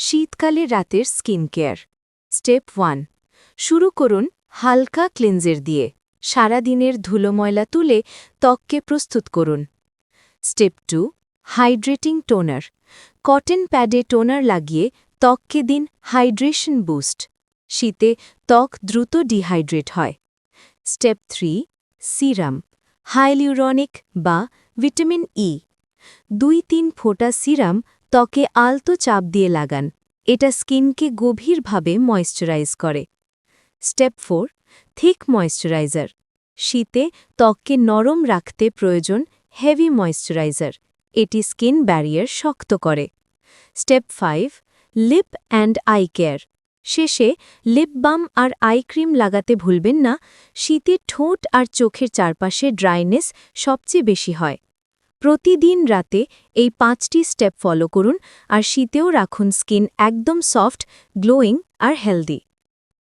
শীতকালে রাতের skin care. Step one, শুরু করুন হালকা ক্লিনজের দিয়ে। সারাদিনের ধুলো ময়লা তুলে ত্বককে প্রস্তুত করুন। Step two, hydrating toner. Cotton প্যাডে টোনার লাগিয়ে ত্বককে দিন হাইড্রেশন বুস্ট। শীতে ত্বক দ্রুত ডিহাইড্রেট হয়। স্টেপ থ্রি, সিরাম হাইলিউরনিক বা ভিটামিন ই। দুই তিন ফোঁটা সিরাম ত্বকে আলতো চাপ দিয়ে লাগান। এটা স্কিনকে গভীরভাবে ময়শ্চারাইজ করে। Step four, thick moisturiser. শীতে ত্বককে নরম রাখতে প্রয়োজন হেভি ময়শ্চারাইজার। এটি স্কিন ব্যারিয়ার শক্ত করে। Step five, lip and eye care. শেষে লিপ বাম আর আই ক্রিম লাগাতে ভুলবেন না। শীতে ঠোঁট আর চোখের চারপাশে ড্রাইনেস সবচেয়ে বেশি হয়। প্রতিদিন রাতে এই পাঁচটি স্টেপ ফলো করুন আর শীতেও রাখুন স্কিন একদম সফট, গ্লোয়িং আর হেলদি।